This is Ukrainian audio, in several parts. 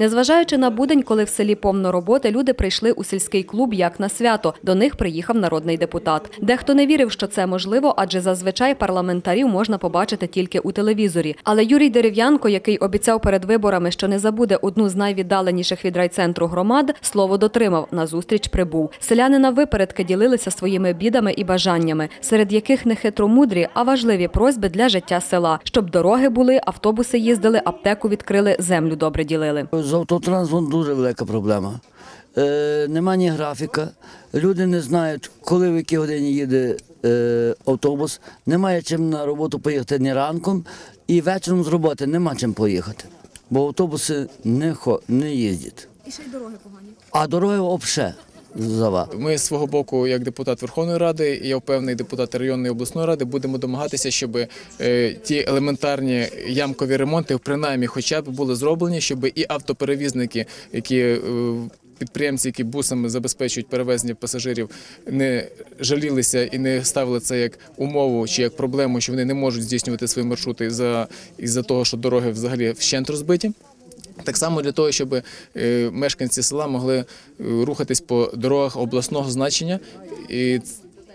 Незважаючи на будень, коли в селі повно роботи, люди прийшли у сільський клуб як на свято. До них приїхав народний депутат. Дехто не вірив, що це можливо, адже зазвичай парламентарів можна побачити тільки у телевізорі. Але Юрій Дерев'янко, який обіцяв перед виборами, що не забуде одну з найвіддаленіших від райцентру громад, слово дотримав. На зустріч прибув. Селяни на випередки ділилися своїми бідами і бажаннями, серед яких не хитромудрі, а важливі просьби для життя села, щоб дороги були, автобуси їздили, аптеку відкрили, землю добре ділили. З автотранспортом дуже велика проблема. Е, нема ні графіка, люди не знають, коли в якій годині їде е, автобус, немає чим на роботу поїхати ні ранком, і вечором з роботи нема чим поїхати, бо автобуси не, хо, не їздять. І ще й дороги погані. А дороги взагалі зава. Ми з свого боку, як депутат Верховної Ради, і я впевнений, депутати районної обласної ради, будемо домагатися, щоб е, ті елементарні ямкові ремонти, принаймні, хоча б були зроблені, щоб і автоперевізники, які е, Підприємці, які бусами забезпечують перевезення пасажирів, не жалілися і не ставили це як умову чи як проблему, що вони не можуть здійснювати свої маршрути за із-за того, що дороги взагалі вщент розбиті. Так само для того, щоб е, мешканці села могли е, рухатись по дорогах обласного значення, і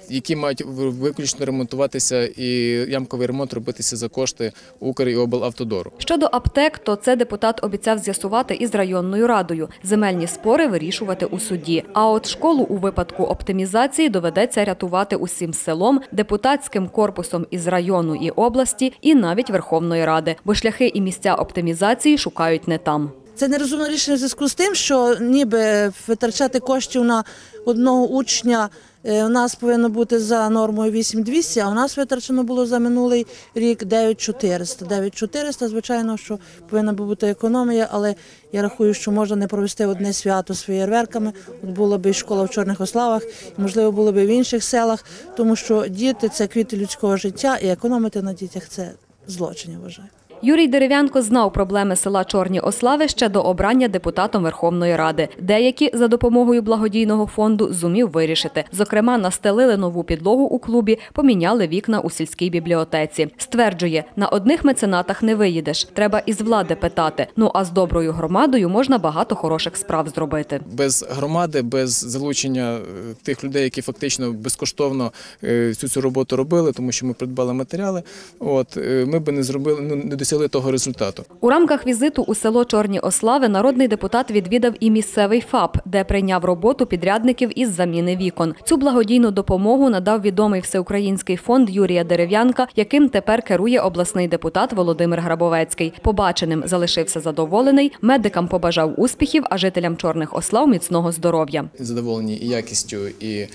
які мають виключно ремонтуватися і ямковий ремонт робитися за кошти Укр і облавтодору. Щодо аптек, то це депутат обіцяв з'ясувати із районною радою. Земельні спори вирішувати у суді. А от школу у випадку оптимізації доведеться рятувати усім селом, депутатським корпусом із району і області, і навіть Верховної Ради, бо шляхи і місця оптимізації шукають не там. Це нерозумне рішення в зв'язку з тим, що ніби витрачати коштів на одного учня у нас повинно бути за нормою 8200, а у нас витрачено було за минулий рік 9400. 9400, звичайно, що повинна бути економія, але я рахую, що можна не провести одне свято з феєрверками. От була б і школа в Чорних Ославах, можливо, було б і в інших селах, тому що діти це квіти людського життя, і економити на дітях це злочин, я вважаю. Юрій Дерев'янко знав проблеми села Чорні Ослави ще до обрання депутатом Верховної Ради. Деякі за допомогою благодійного фонду зумів вирішити. Зокрема, настелили нову підлогу у клубі, поміняли вікна у сільській бібліотеці. Стверджує, на одних меценатах не виїдеш. Треба із влади питати. Ну а з доброю громадою можна багато хороших справ зробити. без громади, без залучення е, тих людей, які фактично безкоштовно е, всю цю роботу робили, тому що ми придбали матеріали. От е, ми би не зробили, ну не досягли того результату. У рамках візиту у село Чорні Ослави народний депутат відвідав і місцевий ФАП, де прийняв роботу підрядників із заміни вікон. Цю благодійну допомогу надав відомий всеукраїнський фонд Юрія Дерев'янка, яким тепер керує обласний депутат Володимир Грабовецький. Побаченим залишився задоволений. Медикам побажав успіхів, а жителям Чорних Ослав міцного здоров'я. Задоволені і якістю, і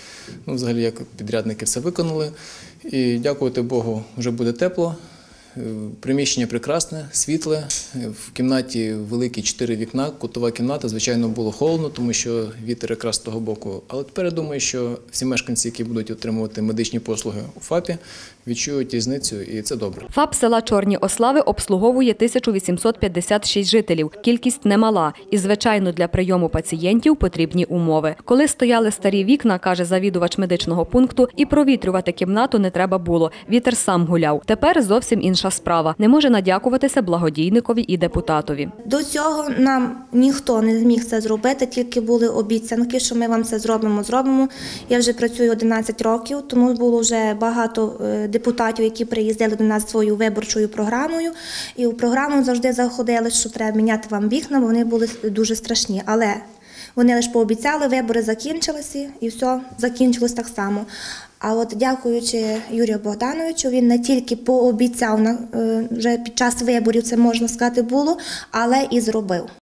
ну, взагалі як підрядники все виконали. І дякувати Богу, вже буде тепло. Приміщення прекрасне, світле. В кімнаті великі чотири вікна, кутова кімната. Звичайно, було холодно, тому що вітер якраз з того боку. Але тепер я думаю, що всі мешканці, які будуть отримувати медичні послуги у ФАПі, відчують різницю, і це добре. ФАП села Чорні Ослави обслуговує 1856 жителів. Кількість немала. І, звичайно, для прийому пацієнтів потрібні умови. Коли стояли старі вікна, каже завідувач медичного пункту, і провітрювати кімнату не треба було. Вітер сам гуляв. Тепер зовсім інша справа. Не може надякуватися благодійникові і депутатові. До цього нам ніхто не зміг це зробити, тільки були обіцянки, що ми вам це зробимо, зробимо. Я вже працюю 11 років, тому було вже багато е, депутатів, які приїздили до нас своєю виборчою програмою. І у програму завжди заходили, що треба міняти вам вікна, вони були дуже страшні. Але вони лише пообіцяли, вибори закінчилися і все закінчилось так само. А от дякуючи Юрію Богдановичу, він не тільки пообіцяв е, вже під час виборів, це можна сказати, було, але і зробив.